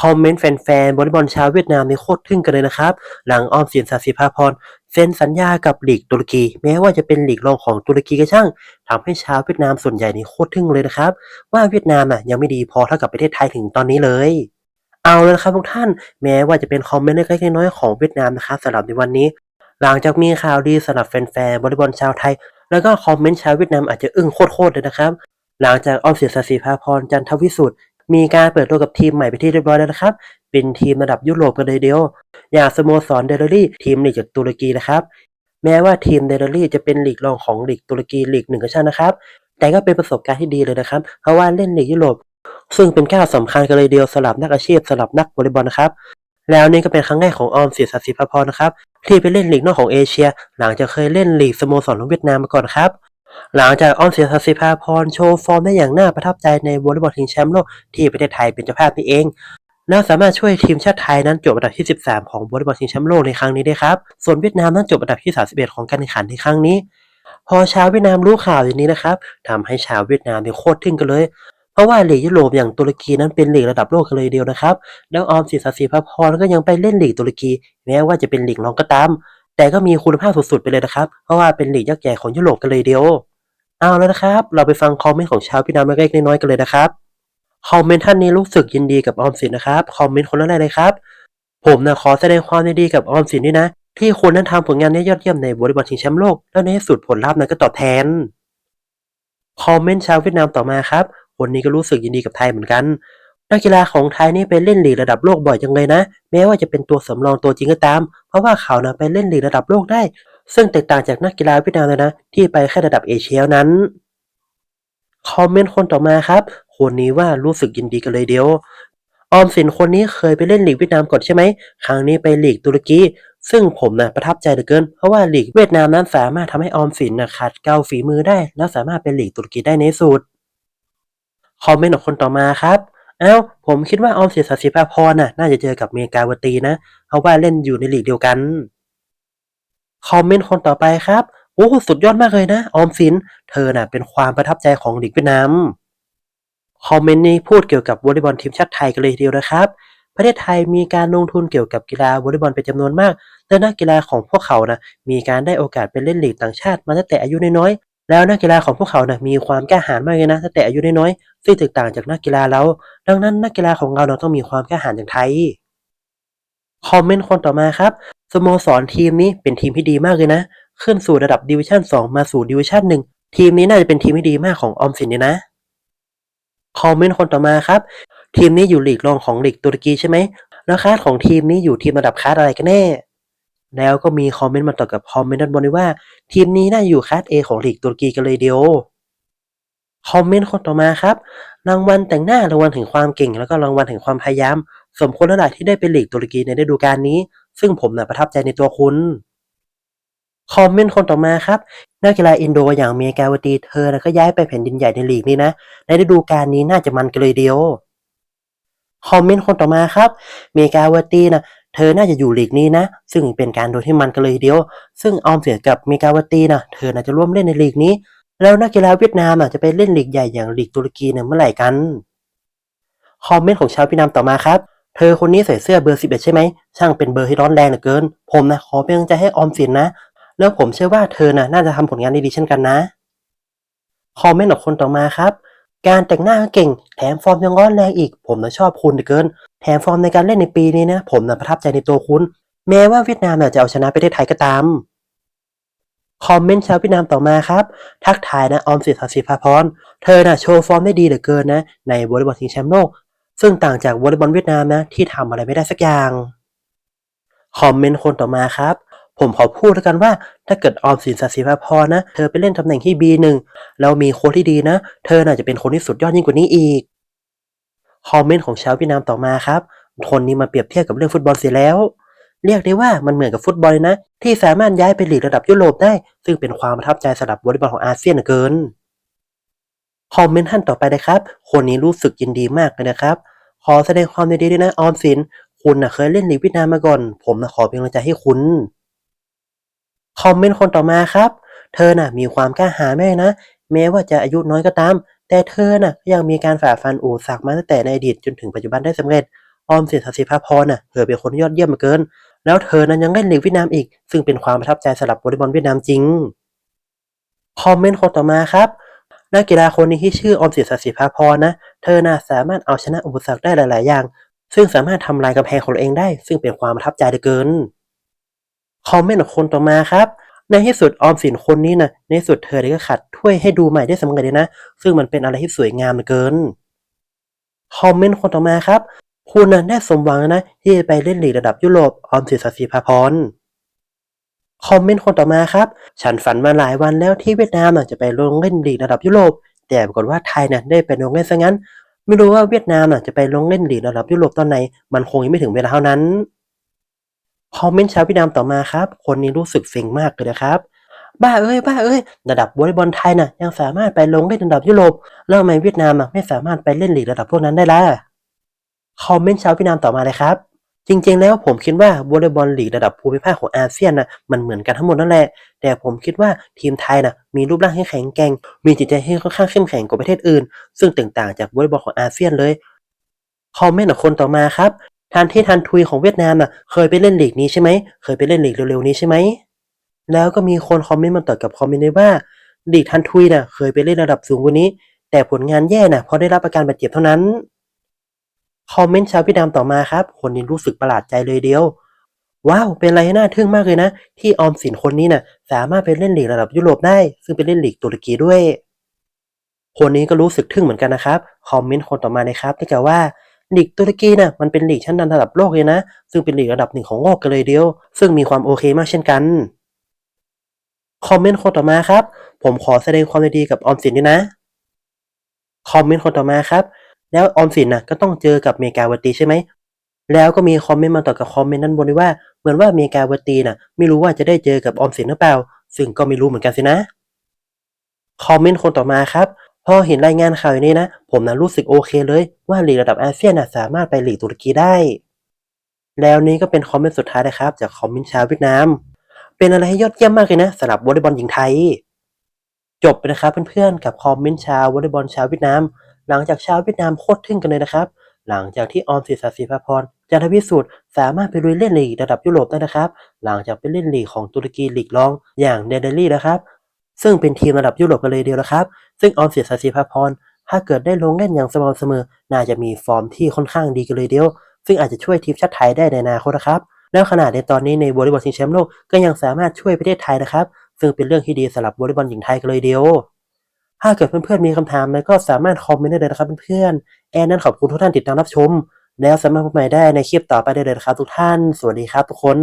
คอมเมนต์แฟนๆวอลบอลชาวเวียดนามนี่โคตรทึ่งกันเลยนะครับ หลังออมสินสาสิภาพรเซ็นสัญญากับลีกตุรกี แม้ว่าจะเป็นลีกรองของตุรกีก็ช่างทำให้ชาวเวียดนามส่วนใหญ่นี่โคตรทึ่งเลยนะครับ ว่าเวียดนามอะยังไม่ดีพอเท่ากับประเทศไทยถึงตอนนี้เลยเอาเลยนะครับทุกท่าน แม้ว่าจะเป็นคอมเมนต์เล็กๆน้อยๆของเวียดนามนะครับสำหรับในวันนี้ หลังจากมีข่าวดีสำหรับแฟนๆวอลบอลชาวไทย แล้วก็คอมเมนต์ชาวเวียดนามอาจจะอึ้งโคตรๆเลยนะครับหลังจากออมสินสาสิภาพรจันทวิสุทธิ์ มีการเปิดตัวกับทีมใหม่ไปที่เรียบร้อยแล้วนะครับ เป็นทีมระดับยุโรปกันเลยเดียว อย่างสโมสรเดลลี่ทีมลีกจากตุรกีนะครับ แม้ว่าทีมเดลลี่จะเป็นลีกรองของลีกตุรกีลีกหนึ่งก็ช่างนะครับ แต่ก็เป็นประสบการณ์ที่ดีเลยนะครับ เพราะว่าเล่นลีกยุโรป ซึ่งเป็นก้าวสำคัญกันเลยเดียวสำหรับนักอาชีพสำหรับนักวอลเลย์บอลนะครับ แล้วนี่ก็เป็นครั้งแรกของออมเสินสาสิภาพรนะครับที่ไปเล่นลีกนอกของเอเชีย หลังจากเคยเล่นลีกสโมสรของเวียดนามมาก่อนครับ หลังจากออมเสินสาสิภาพรโชว์ฟอร์มได้อย่างน่าประทับใจในวอลเลย์บอลชิงแชมป์โลกที่ประเทศไทยเป็นเจ้าภาพนี่เองแล้วสามารถช่วยทีมชาติไทยนั้นจบอันดับที่ 13 ของวอลเลย์บอลชิงแชมป์โลกในครั้งนี้ได้ครับ ส่วนเวียดนามนั้นจบอันดับที่ 31 ของการแข่งขันในครั้งนี้ พอชาวเวียดนามรู้ข่าวอย่างนี้นะครับทำให้ชาวเวียดนามเนี่ยโคตรทึ่งกันเลย เพราะว่าลีกยุโรปอย่างตุรกีนั้นเป็นลีกระดับโลกกันเลยเดียวนะครับ แล้วออมสินสาสิภาพรก็ยังไปเล่นลีกตุรกี แม้ว่าจะเป็นลีกรองก็ตาม แต่ก็มีคุณภาพสุดๆไปเลยนะครับ เพราะว่าเป็นลีกยักษ์ใหญ่ของยุโรปกันเลยเดียว เอาแล้วนะครับ เราไปฟังคอมเมนต์ของชาวเวียดนามเล็กๆน้อยๆกันเลยนะครับ คอมเมนต์ท่านนี้รู้สึกยินดีกับออมสินนะครับ คอมเมนต์คนแรกเลยครับ ผมนะขอแสดงความยินดีกับออมสินด้วยนะ ที่คุณนั้นทำผลงานได้ยอดเยี่ยมในวอลเลย์บอลชิงแชมป์โลก แล้วในที่สุดผลลัพธ์นั้นก็ตอบแทน คอมเมนต์ชาวเวียดนามต่อมาครับ คนนี้ก็รู้สึกยินดีกับไทยเหมือนกัน นักกีฬาของไทยนี่ไปเล่นลีกระดับโลกบ่อยจังเลยนะ แม้ว่าจะเป็นตัวสำรองตัวจริงก็ตาม เพราะว่าเขานะไปเล่นลีกระดับโลกได้ ซึ่งแตกต่างจากนักกีฬาเวียดนามเลยนะ ที่ไปแค่ระดับเอเชียนั้น คอมเมนต์คนต่อมาครับ คนนี้ว่ารู้สึกยินดีกันเลยเดียว ออมสินคนนี้เคยไปเล่นลีกเวียดนามก่อนใช่ไหม ครั้งนี้ไปลีกตุรกี ซึ่งผมนะประทับใจเหลือเกิน เพราะว่าลีกเวียดนามนั้นสามารถทำให้ออมสินนะขัดเกลาฝีมือได้ แล้วสามารถเป็นลีกตุรกีได้ในสุด คอมเมนต์ของคนต่อมาครับเอ้าผมคิดว่าออมสินสาสิภาพรน่ะน่าจะเจอกับเมกาวตีนะ เพราะว่าเล่นอยู่ในลีกเดียวกัน คอมเมนต์คนต่อไปครับ โอ้ สุดยอดมากเลยนะ ออมสิน เธอน่ะเป็นความประทับใจของลีกเวียดนาม คอมเมนต์นี้พูดเกี่ยวกับวอลเลย์บอลทีมชาติไทยกันเลยทีเดียวนะครับ ประเทศไทยมีการลงทุนเกี่ยวกับกีฬาวอลเลย์บอลเป็นจำนวนมาก และนักกีฬาของพวกเขานะมีการได้โอกาสไปเล่นลีกต่างชาติมาตั้งแต่อายุน้อยๆ แล้วนักกีฬาของพวกเขานะมีความกล้าหาญมากเลยนะตั้งแต่อายุน้อยๆ ซึ่งแตกต่างจากนักกีฬาเรา ดังนั้นนักกีฬาของเราเราต้องมีความกล้าหาญอย่างไทย คอมเมนต์คนต่อมาครับ สโมสรทีมนี้เป็นทีมที่ดีมากเลยนะ ขึ้นสู่ระดับดิวิชั่น2 มาสู่ดิวิชั่น1 ทีมนี้น่าจะเป็นทีมที่ดีมากของออมสินเนี่ยนะ คอมเมนต์คนต่อมาครับ ทีมนี้อยู่ลีกรองของลีกตุรกีใช่ไหม แล้วคาดของทีมนี้อยู่ทีมระดับคาดอะไรกันแน่ แล้วก็มีคอมเมนต์มาต่อกับคอมเมนต์ด้านบนวยว่า ทีมนี้น่าอยู่คาด A ของลีกตุรกีกันเลยเดียวคอมเมนต์คนต่อมาครับ รางวัลแต่งหน้ารางวัลแห่งความเก่ง แล้วก็รางวัลแห่งความพยายาม สมควรแล้วแหละที่ได้เป็นลีกตุรกีในฤดูกาลนี้ ซึ่งผมน่ะประทับใจในตัวคุณ คอมเมนต์คนต่อมาครับนักกีฬาอินโดอย่างเมกาวตีเธอน่ะก็ย้ายไปแผ่นดินใหญ่ในลีกนี้นะ ในฤดูกาลนี้น่าจะมันกันเลยเดียว คอมเมนต์คนต่อมาครับ เมกาวตีนะเธอน่าจะอยู่ลีกนี้นะ ซึ่งเป็นการโดนที่มันกันเลยเดียว ซึ่งออมเสียกับเมกาวตีนะเธอน่าจะร่วมเล่นในลีกนี้ แล้วนักกีฬาเวียดนามอะจะไปเล่นลีกใหญ่อย่างลีกตุรกีเนี่ยเมื่อไหร่กัน คอมเมนต์ของชาวเวียดนามต่อมาครับ เธอคนนี้ใส่เสื้อเบอร์11ใช่ไหม ช่างเป็นเบอร์ที่ร้อนแรงเหลือเกิน ผมนะขอเป็นกำลังใจให้ออมสินนะ แล้วผมเชื่อว่าเธอน่ะน่าจะทำผลงานได้ดีเช่นกันนะ คอมเมนต์ของคนต่อมาครับ การแต่งหน้าเก่ง แถมฟอร์มยังร้อนแรงอีก ผมนะชอบคุณเหลือเกิน แถมฟอร์มในการเล่นในปีนี้นะ ผมนะประทับใจในตัวคุณ แม้ว่าเวียดนามจะเอาชนะประเทศไทยก็ตาม คอมเมนต์ชาวเวียดนามต่อมาครับ ทักทายนะออมสินสาสิภาพร เธอน่ะโชว์ฟอร์มได้ดีเหลือเกินนะ ในวอลเลย์บอลชิงแชมป์โลก ซึ่งต่างจากวอลเลย์บอลเวียดนามนะที่ทำอะไรไม่ได้สักอย่างคอมเมนต์คนต่อมาครับ ผมขอพูดแล้วกันว่า ถ้าเกิดออมสินสาสิภาพรนะ เธอไปเล่นตำแหน่งที่ B1 แล้วมีโค้ชที่ดีนะ เธอน่าจะเป็นคนที่สุดยอดยิ่งกว่านี้อีกคอมเมนต์ของชาวเวียดนามต่อมาครับคนนี้มาเปรียบเทียบกับเรื่องฟุตบอลเสียแล้ว เรียกได้ว่ามันเหมือนกับฟุตบอลนะ ที่สามารถย้ายไปหลีกระดับยุโรปได้ ซึ่งเป็นความประทับใจสำหรับวอลเลย์บอลของอาเซียนเหลือเกินคอมเมนต์ท่านต่อไปนะครับ คนนี้รู้สึกยินดีมากเลยนะครับ อแสดงความยินดีด้วยนะออมสิน คุณนะเคยเล่นลีกเวียดนามมาก่อน ผมนะขอเป็นกำลังใจให้คุณ คอมเมนต์คนต่อมาครับ เธอน่ะมีความกล้าหาญแม่นะ แม้ว่าจะอายุน้อยก็ตาม แต่เธอน่ะก็ยังมีการฝ่าฟันอุปสรรคมาตั้งแต่ในอดีตจนถึงปัจจุบันได้สำเร็จ ออมสินสศิภาพรน่ะเธอเป็นคนยอดเยี่ยมมาเกิน แล้วเธอนั้นยังเล่นลีกเวียดนามอีก ซึ่งเป็นความประทับใจสำหรับวอลเลย์บอลเวียดนามจริง คอมเมนต์คนต่อมาครับ นักกีฬาคนนี้ที่ชื่อออมสินสศิภาพรนะ เธอน่าสามารถเอาชนะอุปสรรคได้หลาย ๆ อย่าง ซึ่งสามารถทำลายกำแพงของตัวเองได้ ซึ่งเป็นความประทับใจเหลือเกิน คอมเมนต์ของคนต่อมาครับ ในที่สุดออมสินคนนี้นะในที่สุดเธอได้ก็ขัดถ้วยให้ดูใหม่ได้สำเร็จเลยนะ ซึ่งมันเป็นอะไรที่สวยงามเหลือเกิน คอมเมนต์คนต่อมาครับ คุณน่ะได้สมหวังนะที่ไปเล่นลีกระดับยุโรปออมสินสศิภาพร คอมเมนต์คนต่อมาครับ ฉันฝันมาหลายวันแล้วที่เวียดนามจะไปลงเล่นลีกระดับยุโรป แต่ปรากฏว่าไทยน่ะได้ไปลงเล่นซะงั้น ไม่รู้ว่าเวียดนามน่ะจะไปลงเล่นลีกระดับยุโรปตอนไหน มันคงยังไม่ถึงเวลาเท่านั้น คอมเมนต์ชาวเวียดนามต่อมาครับ คนนี้รู้สึกเซ็งมากเลยนะครับ บ้าเอ้ยบ้าเอ้ย ระดับวอลเลย์บอลไทยน่ะยังสามารถไปลงเล่นระดับยุโรป แล้วทำไมเวียดนามไม่สามารถไปเล่นลีกระดับพวกนั้นได้ล่ะ คอมเมนต์ชาวเวียดนามต่อมาเลยครับ จริงๆ แล้วผมคิดว่าวอลเลย์บอลลีกระดับภูมิภาคของอาเซียนนะมันเหมือนกันทั้งหมดนั่นแหละ แต่ผมคิดว่าทีมไทยนะมีรูปร่างที่แข็งแกร่ง มีจิตใจที่ค่อนข้างเข้มแข็งกว่าประเทศอื่น ซึ่งแตกต่างจากวอลเลย์บอลของอาเซียนเลยคอมเมนต์ของคนต่อมาครับทันที่ทันทุยของเวียดนามน่ะเคยไปเล่นลีกนี้ใช่ไหมเคยไปเล่นลีกเร็วๆนี้ใช่ไหมแล้วก็มีคนคอมเมนต์มาตอบกับคอมเมนต์ด้วยว่าลีกทันทุยน่ะเคยไปเล่นระดับสูงกว่านี้ แต่ผลงานแย่น่ะเพราะได้รับอาการบาดเจ็บเท่านั้น คอมเมนต์ชาวเวียดนามต่อมาครับ คนนี้รู้สึกประหลาดใจเลยเดียว ว้าว เป็นอะไรน่าทึ่งมากเลยนะ ที่ออมสินคนนี้น่ะ สามารถไปเล่นลีกระดับยุโรปได้ ซึ่งไปเล่นลีกตุรกีด้วย คนนี้ก็รู้สึกทึ่งเหมือนกันนะครับคอมเมนต์คนต่อมานะครับที่กล่าวว่าลีกตุรกีน่ะมันเป็นลีกชั้นนำระดับโลกเลยนะ ซึ่งเป็นลีกระดับหนึ่งของโลกกันเลยเดียว ซึ่งมีความโอเคมากเช่นกันคอมเมนต์คนต่อมาครับ ผมขอแสดงความยินดีกับออมสินด้วยนะ คอมเมนต์คนต่อมาครับ แล้วออมสินน่ะก็ต้องเจอกับเมกาวตีใช่ไหมแล้วก็มีคอมเมนต์มาต่อกับคอมเมนต์ด้านบนด้วยว่าเหมือนว่าเมกาวตีน่ะ ไม่รู้ว่าจะได้เจอกับออมสินหรือเปล่า ซึ่งก็ไม่รู้เหมือนกันสินะคอมเมนต์คนต่อมาครับพอเห็นรายงานข่าวอย่างนี้นะ ผมน่ะรู้สึกโอเคเลย ว่าลีกระดับอาเซียนน่ะสามารถไปลีกตุรกีได้ แล้วนี้ก็เป็นคอมเมนต์สุดท้ายนะครับ จากคอมเมนต์ชาวเวียดนาม เป็นอะไรที่ยอดเยี่ยมมากเลยนะสำหรับวอลเลย์บอลหญิงไทย จบไปนะครับเพื่อนๆกับคอมเมนต์ชาววอลเลย์บอลชาวเวียดนาม หลังจากชาวเวียดนามโคตรทึ่งกันเลยนะครับ หลังจากที่ออมสินสศิภาพรจันทวิสุทธ์สามารถไปลุยเล่นลีกระดับยุโรปได้นะครับ หลังจากไปเล่นลีกของตุรกีลีกรองอย่างเดนเดลี่นะครับ ซึ่งเป็นทีมระดับยุโรปกันเลยเดียวนะครับ ซึ่งออมสินสศิภาพรถ้าเกิดได้ลงเล่นอย่างสม่ำเสมอ น่าจะมีฟอร์มที่ค่อนข้างดีกันเลยเดียว ซึ่งอาจจะช่วยทีมชาติไทยได้ในอนาคตนะครับแล้วขนาดในตอนนี้ในวอลเลย์บอลชิงแชมป์โลกก็ยังสามารถช่วยประเทศไทยนะครับ ซึ่งเป็นเรื่องที่ดีสำหรับวอลเลย์บอลหญิงไทยกันเลยเดียว ถ้าเกิดเพื่อนๆมีคำถามแล้วก็สามารถคอมเมนต์ได้เลยนะครับเพื่อนๆแอนนั้นขอบคุณทุกท่านติดตามรับชม แล้วสามารถพบใหม่ได้ในคลิปต่อไปได้เลยนะครับทุกท่าน สวัสดีครับทุกคน